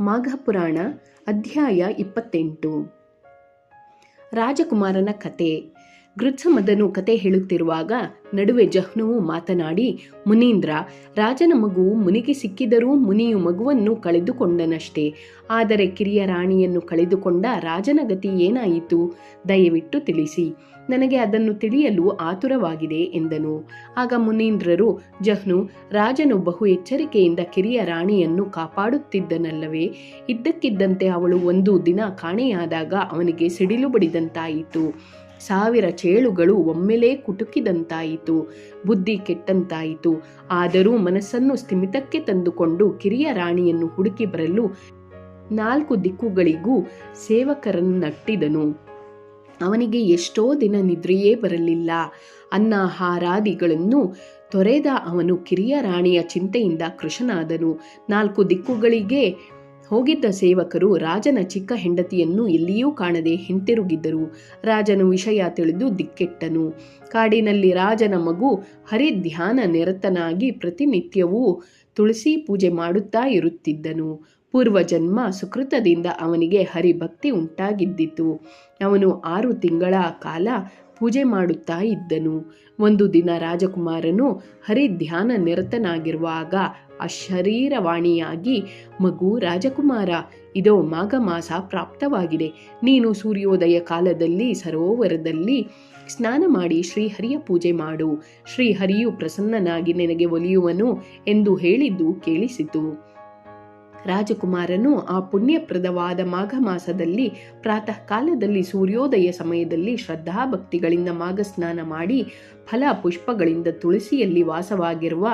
ಮಾಘ ಪುರಾಣ ಅಧ್ಯಾಯ ಇಪ್ಪತ್ತೆಂಟು. ರಾಜಕುಮಾರನ ಕತೆ. ಗೃತ್ಸಮದನು ಕತೆ ಹೇಳುತ್ತಿರುವಾಗ ನಡುವೆ ಜಹ್ನುವು ಮಾತನಾಡಿ, ಮುನೀಂದ್ರ, ರಾಜನ ಮಗು ಮುನಿಗೆ ಸಿಕ್ಕಿದರೂ ಮುನಿಯು ಮಗುವನ್ನು ಕಳೆದುಕೊಂಡನಷ್ಟೇ. ಆದರೆ ಕಿರಿಯ ರಾಣಿಯನ್ನು ಕಳೆದುಕೊಂಡ ರಾಜನ ಗತಿ ಏನಾಯಿತು? ದಯವಿಟ್ಟು ತಿಳಿಸಿ. ನನಗೆ ಅದನ್ನು ತಿಳಿಯಲು ಆತುರವಾಗಿದೆ, ಎಂದನು. ಆಗ ಮುನೀಂದ್ರರು, ಜಹ್ನು, ರಾಜನು ಬಹು ಎಚ್ಚರಿಕೆಯಿಂದ ಕಿರಿಯ ರಾಣಿಯನ್ನು ಕಾಪಾಡುತ್ತಿದ್ದನಲ್ಲವೇ? ಇದ್ದಕ್ಕಿದ್ದಂತೆ ಅವಳು ಒಂದು ದಿನ ಕಾಣೆಯಾದಾಗ ಅವನಿಗೆ ಸಿಡಿಲು ಬಡಿದಂತಾಯಿತು. ಸಾವಿರ ಚೇಳುಗಳು ಒಮ್ಮೆಲೇ ಕುಟುಕಿದಂತಾಯಿತು, ಬುದ್ಧಿ ಕೆಟ್ಟಂತಾಯಿತು. ಆದರೂ ಮನಸ್ಸನ್ನು ಸ್ಥಿಮಿತಕ್ಕೆ ತಂದುಕೊಂಡು ಕಿರಿಯ ರಾಣಿಯನ್ನು ಹುಡುಕಿ ಬರಲು ನಾಲ್ಕು ದಿಕ್ಕುಗಳಿಗೂ ಸೇವಕರನ್ನಟ್ಟಿದನು ಅವನಿಗೆ ಎಷ್ಟೋ ದಿನ ನಿದ್ರೆಯೇ ಬರಲಿಲ್ಲ. ಅನ್ನಹಾರಾದಿಗಳನ್ನು ತೊರೆದ ಅವನು ಕಿರಿಯ ರಾಣಿಯ ಚಿಂತೆಯಿಂದ ಕೃಶನಾದನು ನಾಲ್ಕು ದಿಕ್ಕುಗಳಿಗೆ ಹೋಗಿದ್ದ ಸೇವಕರು ರಾಜನ ಚಿಕ್ಕ ಹೆಂಡತಿಯನ್ನು ಎಲ್ಲಿಯೂ ಕಾಣದೆ ಹಿಂತಿರುಗಿದ್ದರು. ರಾಜನು ವಿಷಯ ತಿಳಿದು ದಿಕ್ಕೆಟ್ಟನು. ಕಾಡಿನಲ್ಲಿ ರಾಜನ ಮಗು ಹರಿಧ್ಯಾನ ನಿರತನಾಗಿ ಪ್ರತಿನಿತ್ಯವೂ ತುಳಸಿ ಪೂಜೆ ಮಾಡುತ್ತಾ ಇರುತ್ತಿದ್ದನು. ಪೂರ್ವಜನ್ಮ ಸುಕೃತದಿಂದ ಅವನಿಗೆ ಹರಿಭಕ್ತಿ ಉಂಟಾಗಿದ್ದಿತು. ಅವನು ಆರು ತಿಂಗಳ ಕಾಲ ಪೂಜೆ ಮಾಡುತ್ತಾ ಇದ್ದನು. ಒಂದು ದಿನ ರಾಜಕುಮಾರನು ಹರಿಧ್ಯಾನ ನಿರತನಾಗಿರುವಾಗ ಅಶರೀರವಾಣಿಯಾಗಿ, ಮಗು ರಾಜಕುಮಾರ, ಇದೋ ಮಾಘ ಮಾಸ ಪ್ರಾಪ್ತವಾಗಿದೆ. ನೀನು ಸೂರ್ಯೋದಯ ಕಾಲದಲ್ಲಿ, ಸರೋವರದಲ್ಲಿ ಸ್ನಾನ ಮಾಡಿ ಶ್ರೀಹರಿಯ ಪೂಜೆ ಮಾಡು. ಶ್ರೀಹರಿಯು ಪ್ರಸನ್ನನಾಗಿ ನಿನಗೆ ಒಲಿಯುವನು ಎಂದು ಹೇಳಿದ್ದು ಕೇಳಿಸಿತು. ರಾಜಕುಮಾರನು ಆ ಪುಣ್ಯಪ್ರದವಾದ ಮಾಘ ಮಾಸದಲ್ಲಿ ಪ್ರಾತಃ ಕಾಲದಲ್ಲಿ ಸೂರ್ಯೋದಯ ಸಮಯದಲ್ಲಿ ಶ್ರದ್ಧಾಭಕ್ತಿಗಳಿಂದ ಮಾಘ ಸ್ನಾನ ಮಾಡಿ ಫಲ ಪುಷ್ಪಗಳಿಂದ ತುಳಸಿಯಲ್ಲಿ ವಾಸವಾಗಿರುವ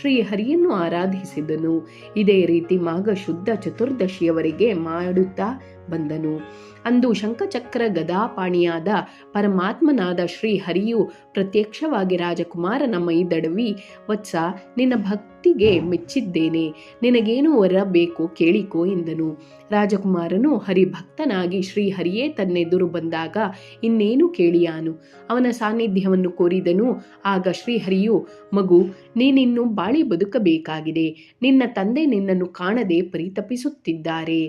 ಶ್ರೀಹರಿಯನ್ನು ಆರಾಧಿಸಿದನು. ಇದೇ ರೀತಿ ಮಾಘ ಶುದ್ಧ ಚತುರ್ದಶಿಯವರಿಗೆ ಮಾಡುತ್ತಾ ಬಂದನು. ಅಂದು ಶಂಖಚಕ್ರ ಗದಾಪಾಣಿಯಾದ ಪರಮಾತ್ಮನಾದ ಶ್ರೀ ಹರಿಯು ಪ್ರತ್ಯಕ್ಷವಾಗಿ ರಾಜಕುಮಾರನ ಮೈದಡವಿ ವತ್ಸ, ನಿನ್ನ ಭಕ್ತಿಗೆ ಮೆಚ್ಚಿದ್ದೇನೆ. ನಿನಗೇನು ವರ ಬೇಕು ಕೇಳಿಕೋ ಎಂದನು. ರಾಜಕುಮಾರನು ಹರಿಭಕ್ತನಾಗಿ ಶ್ರೀಹರಿಯೇ ತನ್ನೆದುರು ಬಂದಾಗ ಇನ್ನೇನು ಕೇಳಿಯಾನು. ಅವನ ಸಾನ್ನಿಧ್ಯವನ್ನು ಕೋರಿದನು. ಆಗ ಶ್ರೀಹರಿಯು, ಮಗು, ನೀನಿನ್ನು ಬಾಳಿ ಬದುಕಬೇಕಾಗಿದೆ. ನಿನ್ನ ತಂದೆ ನಿನ್ನನ್ನು ಕಾಣದೆ ಪರಿತಪಿಸುತ್ತಿದ್ದಾರೆ.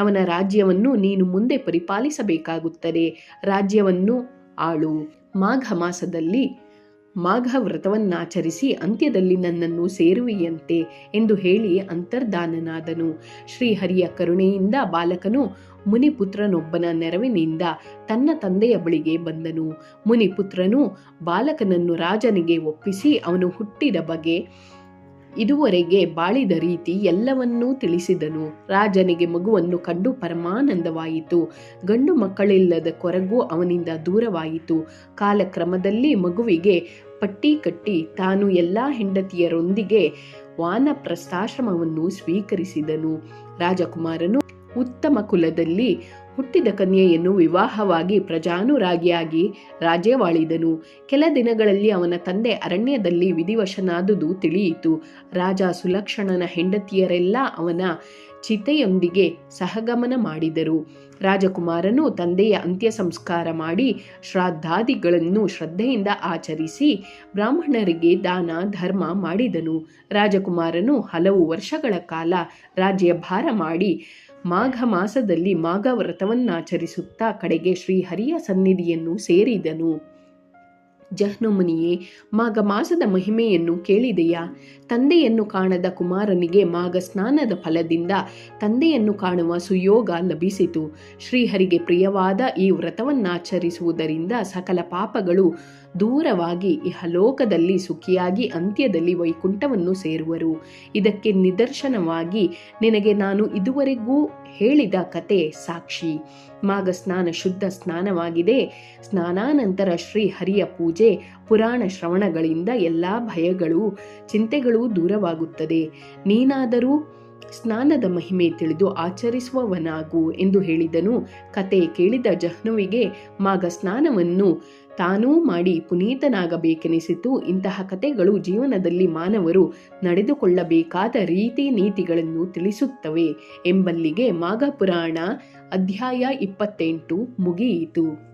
ಅವನ ರಾಜ್ಯವನ್ನು ನೀನು ಮುಂದೆ ಪರಿಪಾಲಿಸಬೇಕಾಗುತ್ತದೆ. ರಾಜ್ಯವನ್ನು ಆಳು. ಮಾಘ ಮಾಸದಲ್ಲಿ ಮಾಘ ವ್ರತವನ್ನಾಚರಿಸಿ ಅಂತ್ಯದಲ್ಲಿ ನನ್ನನ್ನು ಸೇರುವೆಯಂತೆ ಎಂದು ಹೇಳಿ ಅಂತರ್ಧಾನನಾದನು ಶ್ರೀಹರಿಯ ಕರುಣೆಯಿಂದ ಬಾಲಕನು ಮುನಿಪುತ್ರನೊಬ್ಬನ ನೆರವಿನಿಂದ ತನ್ನ ತಂದೆಯ ಬಳಿಗೆ ಬಂದನು. ಮುನಿಪುತ್ರನು ಬಾಲಕನನ್ನು ರಾಜನಿಗೆ ಒಪ್ಪಿಸಿ ಅವನು ಹುಟ್ಟಿದ ಬಗೆ ಇದುವರೆಗೆ ಬಾಳಿದ ರೀತಿ ಎಲ್ಲವನ್ನೂ ತಿಳಿಸಿದನು. ರಾಜನಿಗೆ ಮಗುವನ್ನು ಕಂಡು ಪರಮಾನಂದವಾಯಿತು. ಗಂಡು ಮಕ್ಕಳಿಲ್ಲದ ಕೊರಗು ಅವನಿಂದ ದೂರವಾಯಿತು. ಕಾಲಕ್ರಮದಲ್ಲಿ ಮಗುವಿಗೆ ಪಟ್ಟಿ ಕಟ್ಟಿ ತಾನು ಎಲ್ಲ ಹೆಂಡತಿಯರೊಂದಿಗೆ ವಾನಪ್ರಸ್ಥಾಶ್ರಮವನ್ನು ಸ್ವೀಕರಿಸಿದನು. ರಾಜಕುಮಾರನು ಉತ್ತಮ ಕುಲದಲ್ಲಿ ಹುಟ್ಟಿದ ಕನ್ಯೆಯನ್ನು ವಿವಾಹವಾಗಿ ಪ್ರಜಾನುರಾಗಿಯಾಗಿ ರಾಜ್ಯವಾಳಿದನು. ಕೆಲ ದಿನಗಳಲ್ಲಿ ಅವನ ತಂದೆ ಅರಣ್ಯದಲ್ಲಿ ವಿಧಿವಶನಾದುದು ತಿಳಿಯಿತು. ರಾಜ ಸುಲಕ್ಷಣನ ಹೆಂಡತಿಯರೆಲ್ಲ ಅವನ ಚಿತೆಯೊಂದಿಗೆ ಸಹಗಮನ ಮಾಡಿದರು. ರಾಜಕುಮಾರನು ತಂದೆಯ ಅಂತ್ಯ ಸಂಸ್ಕಾರ ಮಾಡಿ ಶ್ರಾದ್ದಾದಿಗಳನ್ನು ಶ್ರದ್ಧೆಯಿಂದ ಆಚರಿಸಿ ಬ್ರಾಹ್ಮಣರಿಗೆ ದಾನ, ಧರ್ಮ ಮಾಡಿದನು. ರಾಜಕುಮಾರನು ಹಲವು ವರ್ಷಗಳ ಕಾಲ ರಾಜ್ಯ ಭಾರ ಮಾಡಿ ಮಾಘ ಮಾಸದಲ್ಲಿ ಮಾಘ ವ್ರತವನ್ನಾಚರಿಸುತ್ತಾ ಕಡೆಗೆ ಶ್ರೀಹರಿಯ ಸನ್ನಿಧಿಯನ್ನು ಸೇರಿದನು. ಜಹ್ನುಮುನಿಯೇ, ಮಾಘ ಮಾಸದ ಮಹಿಮೆಯನ್ನು ಕೇಳಿದೆಯಾ? ತಂದೆಯನ್ನು ಕಾಣದ ಕುಮಾರನಿಗೆ ಮಾಘ ಸ್ನಾನದ ಫಲದಿಂದ ತಂದೆಯನ್ನು ಕಾಣುವ ಸುಯೋಗ ಲಭಿಸಿತು. ಶ್ರೀಹರಿಗೆ ಪ್ರಿಯವಾದ ಈ ವ್ರತವನ್ನಾಚರಿಸುವುದರಿಂದ ಸಕಲ ಪಾಪಗಳು ದೂರವಾಗಿ ಇಹಲೋಕದಲ್ಲಿ ಸುಖಿಯಾಗಿ ಅಂತ್ಯದಲ್ಲಿ ವೈಕುಂಠವನ್ನು ಸೇರುವರು. ಇದಕ್ಕೆ ನಿದರ್ಶನವಾಗಿ ನಿನಗೆ ನಾನು ಇದುವರೆಗೂ ಹೇಳಿದ ಕತೆ ಸಾಕ್ಷಿ. ಮಾಘ ಸ್ನಾನ ಶುದ್ಧ ಸ್ನಾನವಾಗಿದೆ. ಸ್ನಾನಾನಂತರ ಶ್ರೀ ಹರಿಯ ಪೂಜೆ, ಪುರಾಣ ಶ್ರವಣಗಳಿಂದ ಎಲ್ಲ ಭಯಗಳು, ಚಿಂತೆಗಳು ದೂರವಾಗುತ್ತದೆ. ನೀನಾದರೂ ಸ್ನಾನದ ಮಹಿಮೆ ತಿಳಿದು ಆಚರಿಸುವವನಾಗು ಎಂದು ಹೇಳಿದನು. ಕತೆ ಕೇಳಿದ ಜಹ್ನುವಿಗೆ ಮಾಗ ಸ್ನಾನವನ್ನು ತಾನೂ ಮಾಡಿ ಪುನೀತನಾಗಬೇಕೆನಿಸಿತು. ಇಂತಹ ಕತೆಗಳು ಜೀವನದಲ್ಲಿ ಮಾನವರು ನಡೆದುಕೊಳ್ಳಬೇಕಾದ ರೀತಿ ನೀತಿಗಳನ್ನು ತಿಳಿಸುತ್ತವೆ. ಎಂಬಲ್ಲಿಗೆ ಮಾಘ ಪುರಾಣ ಅಧ್ಯಾಯ ಇಪ್ಪತ್ತೆಂಟು ಮುಗಿಯಿತು.